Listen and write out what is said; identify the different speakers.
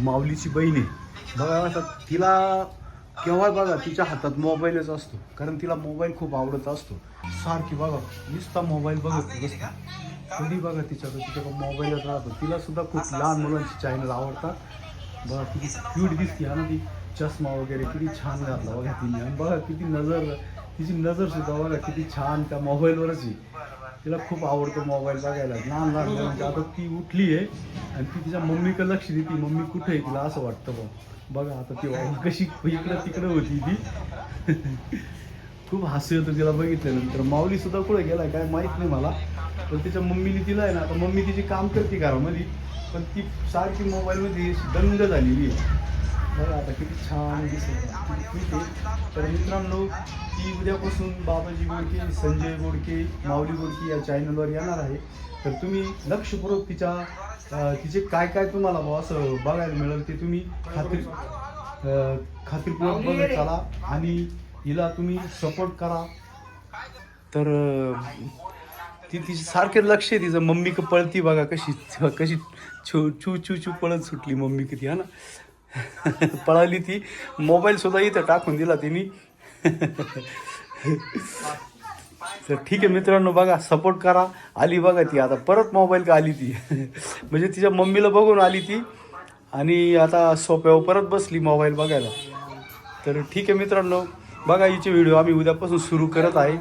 Speaker 1: माऊलीची बहीण आहे. बघा आता तिला केव्हा बघा तिच्या हातात मोबाईलच असतो. कारण तिला मोबाईल खूप आवडत असतो. सारखी बघा नुसता मोबाईल बघत कधी बघा तिच्याकडे तिच्याकडे मोबाईलच राहतो. तिला सुद्धा खूप लहान मुलांची चॅनल आवडतात. बघा किती क्यूट दिसते हा ना ती. चष्मा वगैरे किती छान घातला बघा तिने. आणि बघा किती नजर तिची नजर सुद्धा बघा किती छान त्या मोबाईलवरच आहे. तिला खूप आवडतो मोबाईल बघायला. लहान लहान म्हणजे आता ती उठली आहे आणि ती तिच्या मम्मीकडे लक्ष देते. मम्मी कुठे आहे तिला असं वाटतं बघ. बघा आता ती कशी इकडं तिकडं होती ती. खूप हास्य होतं तिला बघितल्यानंतर. माऊली सुद्धा कुठे गेलाय काय माहीत नाही मला. पण तिच्या मम्मीने तिला आहे ना आता मम्मी तिची काम करते घरामध्ये. पण ती सारखी मोबाईलमध्ये दंड दंग झालेली आहे. बघा आता किती छान दिसत ठीक आहे. तर मित्रांनो ती उद्यापासून बाबाजी गोडके संजय गोडके माऊली गोडके या चॅनलवर येणार आहे. तर तुम्ही लक्षपूर्वक तिच्या तिचे काय काय तुम्हाला बुवा असं बघायला मिळेल ते तुम्ही खात्री खात्रीपूर्वक बघत चाला आणि हिला तुम्ही सपोर्ट करा. तर ती तिची सारखे लक्ष आहे तिचं. मम्मी क पळती बघा कशी कशी छू छू छू छू पळत सुटली मम्मी किती हा ना? पळाली ती. मोबाईल सुद्धा इथं टाकून दिला तिने. तर ठीक आहे मित्रांनो बघा सपोर्ट करा. आली बघा ती आता. परत मोबाईल का आली ती? म्हणजे तिच्या मम्मीला बघून आली ती. आणि आता सोप्यावर परत बसली मोबाईल बघायला. तर ठीक आहे मित्रांनो बघा हिचे व्हिडिओ आम्ही उद्यापासून सुरू करत आहे.